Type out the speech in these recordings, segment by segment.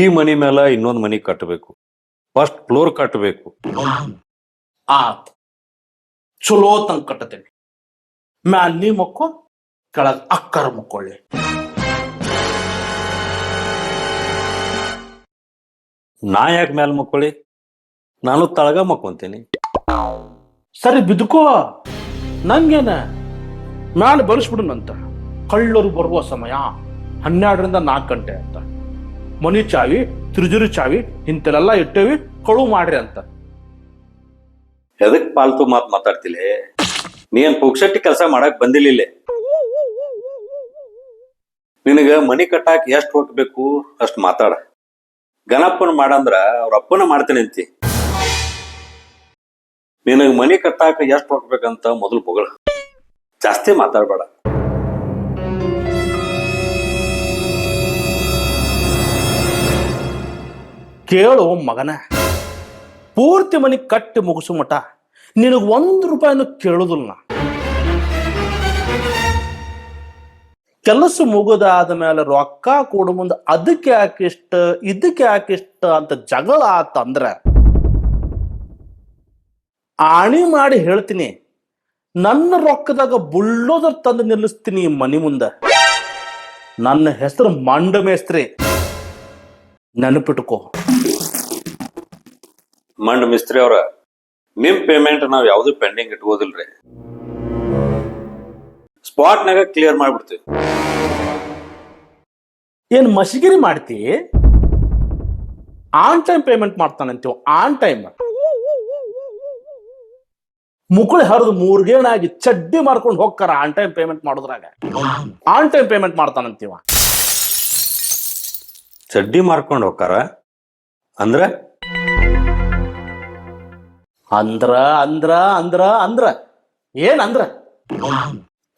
ಈ ಮನಿ ಮೇಲೆ ಇನ್ನೊಂದ್ ಮನಿ ಕಟ್ಟಬೇಕು ಫಸ್ಟ್ ಫ್ಲೋರ್ ಕಟ್ಟಬೇಕು ಆತ್ ಚಲೋ ತಂಗ ಕಟ್ಟತೇನೆ. ಮ್ಯಾಲ್ ನೀ ಮಕ್ಕೋ ಕೆಳಗ್ ಅಕ್ಕರ ಮಕ್ಕೊಳ್ಳಿ. ನಾ ಯಾಕೆ ಮ್ಯಾಲ್ ಮಕ್ಕೊಳ್ಳಿ? ನಾನು ತಳಗ ಮಕ್ಕೊಂತೀನಿ. ಸರಿ ಬಿದ್ಕೋ. ನಂಗೇನ? ಮ್ಯಾಲ ಬರೆಸ್ಬಿಡುನಂತ ಕಳ್ಳರು ಬರುವ ಸಮಯ ಹನ್ನೆರಡರಿಂದ ನಾಲ್ಕು ಗಂಟೆ ಅಂತ. ಮನಿ ಚಾವಿ, ತಿರುಜುರಿ ಚಾವಿ ಇಂತೆಲ್ಲ ಇಟ್ಟೇವಿ ಕಳು ಮಾಡ್ರಿ ಅಂತ. ಎದಕ್ ಪಾಲ್ತು ಮಾತ್ ಮಾತಾಡ್ತಿಲೆ? ನೀನ್ ಪುಕ್ಷಟ್ಟಿ ಕೆಲಸ ಮಾಡಕ್ ಬಂದಿಲ್ಲ. ನಿನಗ ಮನಿ ಕಟ್ಟಾಕ್ ಎಷ್ಟ್ ಬೇಕು ಅಷ್ಟ್ ಮಾತಾಡ. ಗಣಪನ ಮಾಡಂದ್ರ ಅವ್ರ ಅಪ್ಪನ ಮಾಡ್ತೇನೆ ಅಂತಿ. ನಿನಗ ಮನಿ ಕಟ್ಟಾಕ ಎಷ್ಟ್ ಹೋಗ್ಬೇಕಂತ ಮೊದಲು ಪೊಗಳ ಜಾಸ್ತಿ ಮಾತಾಡ್ಬೇಡ ಕೇಳು ಮಗನ, ಪೂರ್ತಿ ಮನೆ ಕಟ್ಟಿ ಮುಗಿಸು ಮಠ, ನಿನಗೆ ಒಂದು ರೂಪಾಯಿನೂ ಕೇಳುದಿಲ್ಲ. ಕೆಲಸ ಮುಗಿದಾದ ಮೇಲೆ ರೊಕ್ಕ ಕೊಡು ಮುಂದೆ ಅದಕ್ಕೆ ಯಾಕಿಷ್ಟ, ಇದಕ್ಕೆ ಯಾಕಿಷ್ಟ ಅಂತ ಜಗಳ ಆತಂದ್ರ, ಆಣಿ ಮಾಡಿ ಹೇಳ್ತೀನಿ ನನ್ನ ರೊಕ್ಕದಾಗ ಬುಳ್ಳೋದರ್ ತಂದು ನಿಲ್ಲಿಸ್ತೀನಿ ಮನಿ ಮುಂದೆ. ನನ್ನ ಹೆಸರು ಮಂಡ ಮೇಸ್ತ್ರಿ ನೆನಪಿಟ್ಕೋ. ಮಂಡ ಮಿಸ್ತ್ರಿ ಅವ್ರ ನಿಮ್ ಪೇಮೆಂಟ್ ನಾವ್ ಯಾವ್ದು ಪೆಂಡಿಂಗ್ ಇಟ್ಕೋದಿಲ್ರಿ ಸ್ಪಾಟ್ನಾಗ ಕ್ಲಿಯರ್ ಮಾಡ್ಬಿಡ್ತೀವಿ. ಏನ್ ಮಸಿಗಿರಿ ಮಾಡ್ತಿ? ಆನ್ ಟೈಮ್ ಪೇಮೆಂಟ್ ಮಾಡ್ತಾನಂತೀವ್ ಆನ್ ಟೈಮ್ ಮುಕುಳಿ ಹರಿದು ಮೂರ್ಗೇಣಾಗಿ ಚಡ್ಡಿ ಮಾಡ್ಕೊಂಡು ಹೋಗ್ತಾರ ಆನ್ ಟೈಮ್ ಪೇಮೆಂಟ್ ಮಾಡೋದ್ರಾಗ. ಆನ್ ಟೈಮ್ ಪೇಮೆಂಟ್ ಮಾಡ್ತಾನಂತೀವ. ಚಡ್ಡಿ ಮಾಡ್ಕೊಂಡು ಹೋಗ್ತಾರ ಅಂದ್ರ? ಅಂದ್ರ ಅಂದ್ರ ಅಂದ್ರ ಅಂದ್ರ. ಏನ್ ಅಂದ್ರ?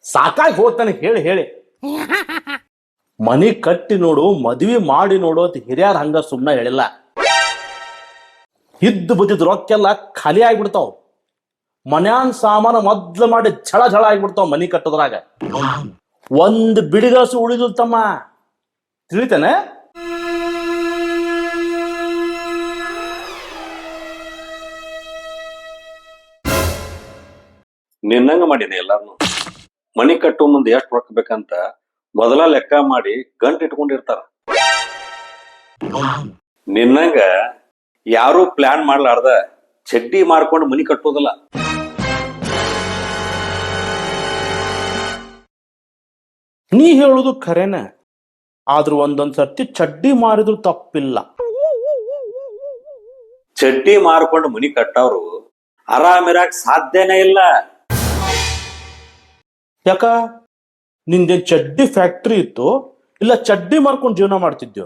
ಸಾಕಾಗಿ ಹೋಗ್ತಾನೆ ಹೇಳಿ ಹೇಳಿ. ಮನಿ ಕಟ್ಟಿ ನೋಡು ಮದ್ವಿ ಮಾಡಿ ನೋಡು ಅಂತ ಹಿರಿಯರ್ ಹಂಗ ಸುಮ್ಮನೆ ಹೇಳಿಲ್ಲ. ಇದ್ದು ಬುದ್ದಿದ್ ರೊಕ್ಕೆಲ್ಲ ಖಾಲಿ ಆಗ್ಬಿಡ್ತಾವ್. ಮನ್ಯಾನ್ ಸಾಮಾನ ಮೊದ್ಲು ಮಾಡಿ ಝಳ ಝಳ ಆಗ್ಬಿಡ್ತಾವ ಮನಿ ಕಟ್ಟೋದ್ರಾಗ. ಒಂದ್ ಬಿಡಿಗಾಸು ಉಳಿದು ತಮ್ಮ. ತಿಳಿತೇನೆ? ನಿನ್ನಂಗ ಮಾಡಿದೆ ಎಲ್ಲಾರ್ನು. ಮನಿ ಕಟ್ಟೋ ಮುಂದೆ ಎಷ್ಟ್ ರೊಕ್ಕ ಬೇಕಂತ ಮೊದಲ ಲೆಕ್ಕ ಮಾಡಿ ಗಂಟು ಇಟ್ಕೊಂಡಿರ್ತಾರ. ನಿನ್ನಂಗ ಯಾರು ಪ್ಲಾನ್ ಮಾಡ್ಲಾರ್ದ, ಚಡ್ಡಿ ಮಾಡ್ಕೊಂಡು ಮನಿ ಕಟ್ಟೋದಲ್ಲ. ನೀ ಹೇಳುದು ಖರೇನ? ಆದ್ರೂ ಒಂದೊಂದ್ ಸರ್ತಿ ಚಡ್ಡಿ ಮಾರಿದ್ರು ತಪ್ಪಿಲ್ಲ. ಚಡ್ಡಿ ಮಾರ್ಕೊಂಡು ಮನಿ ಕಟ್ಟವ್ರು ಆರಾಮಿರಾಕ್ ಸಾಧ್ಯನೇ ಇಲ್ಲ. ಯಾಕ? ನಿಂದೇನ್ ಚಡ್ಡಿ ಫ್ಯಾಕ್ಟ್ರಿ ಇತ್ತು? ಇಲ್ಲ ಚಡ್ಡಿ ಮಾರ್ಕೊಂಡು ಜೀವನ ಮಾಡ್ತಿದ್ಯೋ?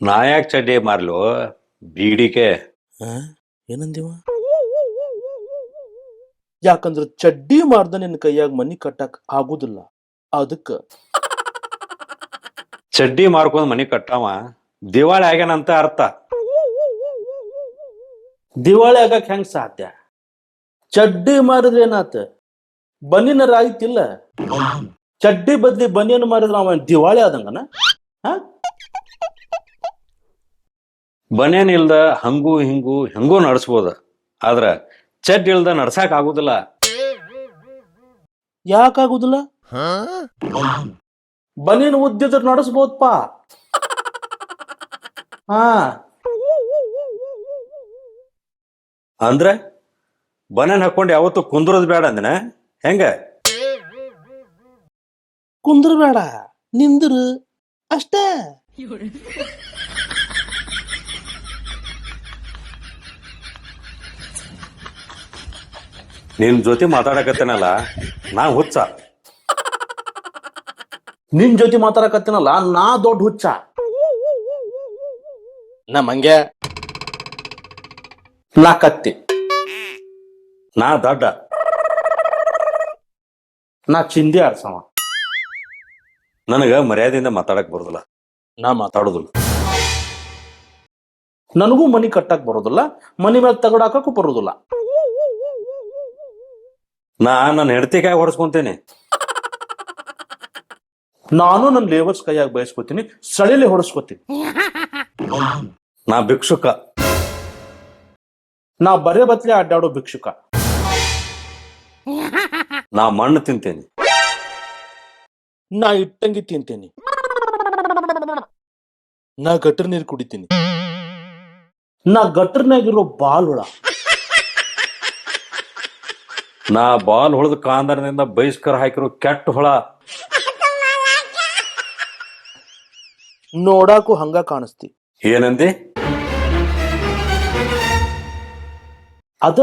ನಾ ಯಾಕೆ ಚಡ್ಡಿ ಮಾರ್ಲು? ಬೀಡಿಕೆ. ಏನಂದಿವ? ಯಾಕಂದ್ರ ಚಡ್ಡಿ ಮಾರ್ದ ನಿನ್ನ ಕೈಯಾಗ ಮನಿ ಕಟ್ಟಕ್ ಆಗುದಿಲ್ಲ. ಅದಕ್ಕ ಚಡ್ಡಿ ಮಾರ್ಕೊಂಡ್ ಮನಿ ಕಟ್ಟವ. ದಿವಾಳಿ ಆಗ್ಯಾನಂತ ಅರ್ಥ. ದಿವಾಳಿ ಆಗಕ್ ಹೆಂಗ್ ಸಾಧ್ಯ? ಚಡ್ಡಿ ಮಾರಿದ್ರೆ ಏನಾತ? ಬನ್ನಿನ ರಾಯ್ತಿಲ್ಲ ಚಡ್ಡಿ ಬದ್ಲಿ ಬನಿಯನ್ ಮಾರಿದ್ರ ಅವ ದಿವಾಳಿ ಆದಂಗನ? ಹಾ? ಬನೇನ್ ಇಲ್ದ ಹಂಗೂ ಹಿಂಗೂ ಹೆಂಗೂ ನಡ್ಸ್ಬೋದ. ಆದ್ರ ಚಡ್ ಇಲ್ದ ನಡ್ಸಾಕ್ ಆಗುದಿಲ್ಲ. ಯಾಕಾಗುದಿಲ್ಲ ಬನಿಯನ್ ಉದ್ದಿದ್ರ ನಡೆಸ್ಬೋದಪ್ಪ ಹಾ. ಅಂದ್ರ ಬನೇನ್ ಹಾಕೊಂಡು ಯಾವತ್ತು ಕುಂದ್ರದ್ ಬೇಡ ಅಂದನ? ಹೆಂಗ? ಕುಂದ್ರ ಬೇಡ ನಿಂದ್ರು ಅಷ್ಟೇ. ನಿನ್ ಜೊತೆ ಮಾತಾಡಕತ್ತೇನಲ್ಲ? ನಾ ಹುಚ್ಚ. ನಿನ್ ಜೊತೆ ಮಾತಾಡಕತ್ತೇನಲ್ಲ? ನಾ ದೊಡ್ಡ ಹುಚ್ಚ. ನಮ್ಮಂಗೆ ನಾ ಕತ್ತಿ. ನಾ ದೊಡ್ಡ. ನಾ ಚಿಂದಿ ಆಡ್ಸವ. ನನಗ ಮರ್ಯಾದೆಯಿಂದ ಮಾತಾಡಕ್ ಬರೋದಿಲ್ಲ. ನಾ ಮಾತಾಡೋದಿಲ್ಲ. ನನಗೂ ಮನಿ ಕಟ್ಟಕ್ ಬರೋದಿಲ್ಲ. ಮನಿ ಮೇಲೆ ತಗಡಾಕಕ್ಕೂ ಬರೋದಿಲ್ಲ. ನಾ ನನ್ನ ಹೆಂಡತಿ ಕೈ ಹೊಡ್ಸ್ಕೊಂತೇನೆ. ನಾನು ನನ್ನ ಲೇಬರ್ಸ್ ಕೈಯಾಗ ಬಯಸ್ಕೊತೀನಿ, ಸಳಿಲೆ ಹೊಡೆಸ್ಕೊತೀನಿ. ನಾ ಭಿಕ್ಷುಕ. ನಾ ಬರೇ ಬತ್ಲೆ ಅಡ್ಡಾಡೋ ಭಿಕ್ಷುಕ. ನಾ ಮಣ್ಣು ತಿಂತೇನೆ. ನಾ ಇಟ್ಟಂಗಿ ತಿಂತೇನಿ. ನಾ ಗಟ್ರ ನೀರು ಕುಡಿತೀನಿ. ನಾ ಗಟ್ರನಾಗಿರೋ ಬಾಲ್ ಹುಳ ನಾ ಬಾಲ್ ಹೊಡೆದ ಕಾಂದರದಿಂದ ಬಹಿಷ್ಕಾರ ಹಾಕಿರೋ ಕೆಟ್ಟ ಹೊಳ. ನೋಡಾಕು ಹಂಗ ಕಾಣಿಸ್ತಿ. ಏನಂದಿ? ಅದ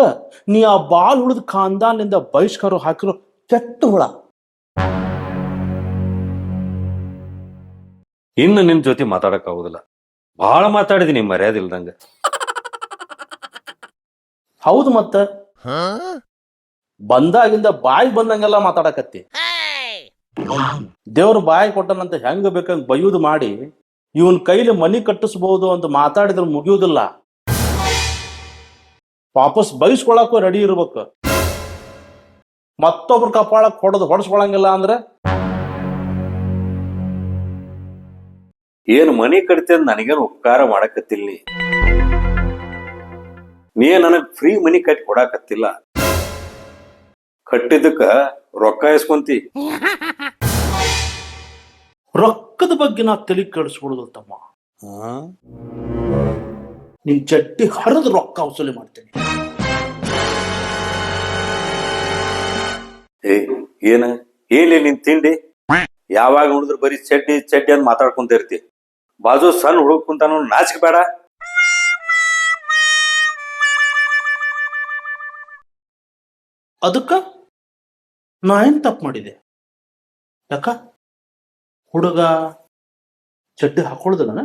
ನೀ ಆ ಬಾಲ್ ಹುಳದ ಖಾನ್ದಾನ್ನಿಂದ ಬಹಿಷ್ಕಾರ ಹಾಕಿರೋ ಕೆಟ್ಟ ಹುಳ. ಇನ್ನು ನಿನ್ ಜೊತೆ ಮಾತಾಡಕ್ ಆಗುದಿಲ್ಲ. ಬಹಳ ಮಾತಾಡಿದೀನಿ ಮರ್ಯಾದಿಲ್ದಂಗ ಹೌದು ಮತ್ತ. ಬಂದಾಗಿಂದ ಬಾಯಿ ಬಂದಂಗೆಲ್ಲ ಮಾತಾಡಕತ್ತಿ. ದೇವ್ರ ಬಾಯಿ ಕೊಟ್ಟನಂತ ಹೆಂಗ ಬೇಕಂಗ ಬೈಯುದು ಮಾಡಿ ಇವನ್ ಕೈಲಿ ಮನಿ ಕಟ್ಟಿಸ್ಬಹುದು ಅಂತ ಮಾತಾಡಿದ್ರೆ ಮುಗಿಯುವುದಿಲ್ಲ ವಾಪಸ್ ಬೈಸ್ಕೊಳಕ್ಕೂ ರೆಡಿ ಇರ್ಬೇಕು. ಮತ್ತೊಬ್ರು ಕಪಾಳಕ್ ಹೊಡೆದು ಹೊಡೆಸ್ಕೊಳಂಗಿಲ್ಲ ಅಂದ್ರೆ? ಏನ್ ಮನಿ ಕಟ್ತಿ ಅಂತ ನನಗೇನು ಉಪಕಾರ ಮಾಡಕತ್ತಿಲ್ಲ ನೀ. ನನಗ್ ಫ್ರೀ ಮನಿ ಕಟ್ಟಿ ಕೊಡಾಕತ್ತಿಲ್ಲ. ಕಟ್ಟಿದ್ದಕ್ಕ ರೊಕ್ಕ ಇಸ್ಕೊಂತಿ ರೊಕ್ಕದ ಬಗ್ಗೆ ನಾ ತಲೆ ಕೆಡಿಸ್ಬಿಡುದು ತಮ್ಮ. ನಿನ್ ಚಡ್ಡಿ ಹರಿದು ರೊಕ್ಕ ವಸೂಲಿ ಮಾಡ್ತೇನೆ. ಏ ಏನ? ಏನ್ಲಿ ನಿನ್ ತಿಂಡಿ? ಯಾವಾಗ ನೋಡಿದ್ರು ಬರೀ ಚಡ್ಡಿ ಚಡ್ಡಿ ಅಂತ ಮಾತಾಡ್ಕೊಂತ ಇರ್ತಿ. ಬಾಜು ಸಣ್ಣ ಹುಡುಗ ಕುಂತಾನು ನಾಚಿಕೆ ಬೇಡ. ಅದಕ್ಕ? ನಾ ಏನ್ ತಪ್ಪು ಮಾಡಿದೆ? ಯಾಕ? ಹುಡುಗ ಚಡ್ಡಿ ನಾನು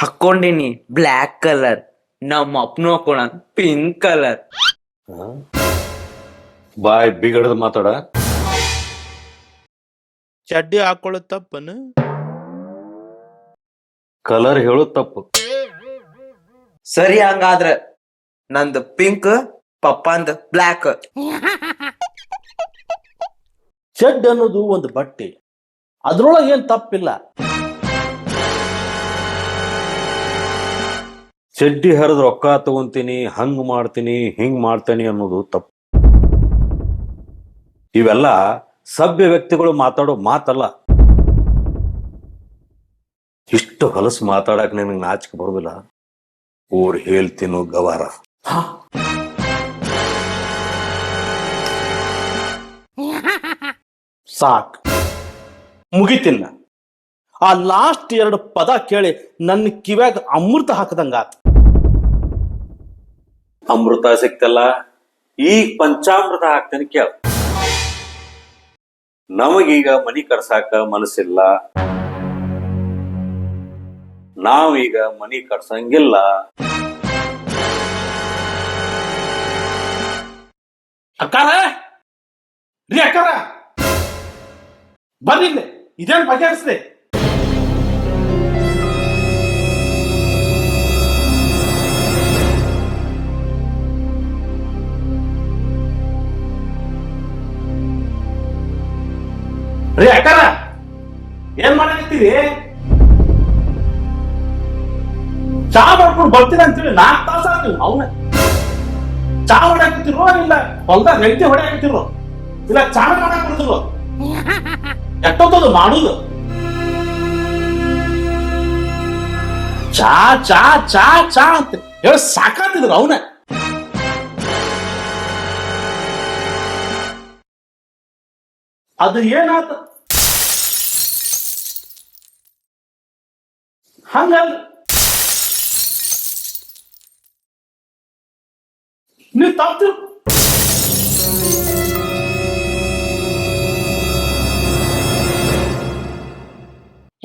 ಹಾಕೊಂಡಿನಿ ಬ್ಲ್ಯಾಕ್ ಕಲರ್. ನಮ್ಮ ಅಪ್ಪನು ಹಾಕೋಣ ಪಿಂಕ್ ಕಲರ್. ಬಾಯ್ ಬಿಗಡದ್ ಮಾತಾಡ. ಚಡ್ಡಿ ಹಾಕೊಳ್ಳೋದ್ ತಪ್ಪನ? ಕಲರ್ ಹೇಳೋದ್ ತಪ್ಪು. ಸರಿ ಹಂಗಾದ್ರ. ನಂದು ಪಿಂಕ್ ಪಪ್ಪಂದ್ ಬ್ಲ್ಯಾಕ್ ಶೆಡ್ ಅನ್ನೋದು ಒಂದು ಬಟ್ಟೆ. ಅದ್ರೊಳಗೆ ಏನ್ ತಪ್ಪಿಲ್ಲ. ಚಡ್ಡಿ ಹರಿದ್ ರೊಕ್ಕ ತಗೊಂತೀನಿ ಹಂಗ್ ಮಾಡ್ತೀನಿ ಹಿಂಗ್ ಮಾಡ್ತೀನಿ ಅನ್ನೋದು ತಪ್ಪು. ಇವೆಲ್ಲ ಸಭ್ಯ ವ್ಯಕ್ತಿಗಳು ಮಾತಾಡೋ ಮಾತಲ್ಲ. ಇಷ್ಟು ಹೊಲಸು ಮಾತಾಡಕ್ ನಿನಗೆ ನಾಚಿಕೆ ಬರುದಿಲ್ಲ? ಊರ್ ಹೇಳ್ತೀನೋ ಗವಾರ. ಸಾಕ್. ಮುಗಿತಿನ್ನ. ಆ ಲಾಸ್ಟ್ ಎರಡು ಪದ ಕೇಳಿ ನನ್ನ ಕಿವ್ಯಾಗ ಅಮೃತ ಹಾಕದಂಗ ಅಮೃತ ಸಿಕ್ತಲ್ಲ ಈ ಪಂಚಾಮೃತ ಹಾಕ್ತೇನೆ ಕೇಳ. ನಮಗೀಗ ಮನಿ ಕಟ್ಸಾಕ ಮನಸ್ಸಿಲ್ಲ. ನಾವೀಗ ಮನಿ ಕಟ್ಸಂಗಿಲ್ಲ. ಅಕ್ಕಾರ ರೀ ಅಕ್ಕಾರ ಬಂದಿಲ್ಲ ಇದೇನು ಬಗೆಹರಿಸ್ದೆ ರೀ ಅಕ್ಕಾರ ಏನ್ ಮಾಡಿರಿ ಚಾ ಮಾಡ್ಕೊಂಡು ಬರ್ತೀನಿ ಅಂತೀವಿ ನಾಲ್ಕು ತಾಸ ಆಗ್ತೀವಿ ಅವನ ಚಾ ಹೊಡ್ಯಾಕತ್ತಿರೋ ಇಲ್ಲ ಹೊಲ್ದಾಗ ಹೆಂಡತಿ ಹೊಡ್ಯಾಕತ್ತಿರೋ ಇಲ್ಲ ಚಾ ಮಾಡಾಕ ಬರ್ತಿರೋ ಎಷ್ಟೊತ್ತದು ಮಾಡುದು? ಚಾ ಚಾ ಚಾ ಚಾ ಅಂತ ಹೇಳಿ ಸಾಕಾತಿದ್ರು ಅವನ. ಅದು ಏನಾತ? ಹಂಗಲ್ಲ. ನೀವು ತಪ್ಪು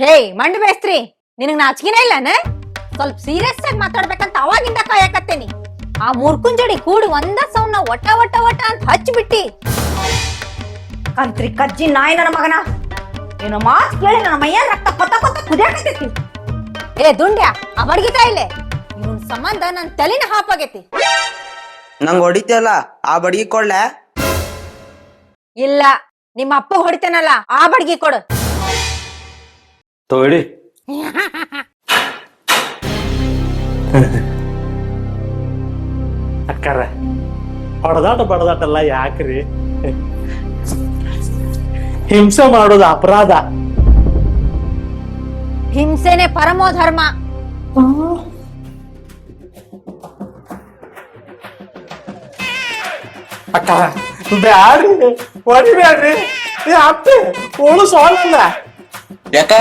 ಹೇ ಮಂಡ್ ಬೇಸ್ತ್ರಿ ನಿನಗ್ ನಾಚಿಕೆನೇ ಇಲ್ಲನ ಸ್ವಲ್ಪ ಸೀರಿಯಸ್ ಆಗಿ ಮಾತಾಡ್ಬೇಕಂತ ಅವಾಗಿಂದ ಕಾಯಕತ್ತೇನಿ. ಆ ಮೂರ್ಖುನ್ ಜಡಿ ಕೂಡಿ ಒಂದ ಸೌಂಡ್ ಒಟ್ಟ ಒಟ್ಟ ಒಟ್ಟ ಅಂತ ಹಚ್ಚಿಬಿಟ್ಟಿ ಕಂತ್ರಿ ಕಜ್ಜಿ ನಾಯಿ ನನ್ನ ಮಗನ. ಏನೋ ಮಾತ್ ಕೇಳಿ ನನ್ನ ಮೈಯ ರಕ್ತ ಕೊತ್ತ ಕೊತ್ತ ಕುದಿಯಾಕತ್ತೈತಿ. ಏ ದುಂಡ್ಯ ಆ ಬಡ್ಗಿತಾ ಇಲ್ಲೇ? ಇವನ್ ಸಂಬಂಧ ನನ್ ತಲೆನ ಹಾಪಾಗೈತಿ. ನಂಗ್ ಹೊಡಿತಿಯಲ್ಲ? ಆ ಬಡ್ಗಿ ಕೊಡ್ಲೆ? ಇಲ್ಲ ನಿಮ್ಮ ಅಪ್ಪ ಹೊಡಿತೇನಲ್ಲ ಆ ಬಡ್ಗಿ ಕೊಡು. ತೋಡಿ ಅಕ್ಕಾರ ಹೊಡೆದಾಟ ಬಡದಾಟಲ್ಲ ಯಾಕ್ರಿ? ಹಿಂಸೆ ಮಾಡೋದು ಅಪರಾಧ. ಹಿಂಸೆನೆ ಪರಮೋ ಧರ್ಮ. ಬ್ಯಾಡ್ರಿ ಹೊಡಿಬ್ಯಾಡ್ರಿ ಏ ಅತ್ತೆ ಓಳು ಸಾಲಲ್ಲ ಯಾಕ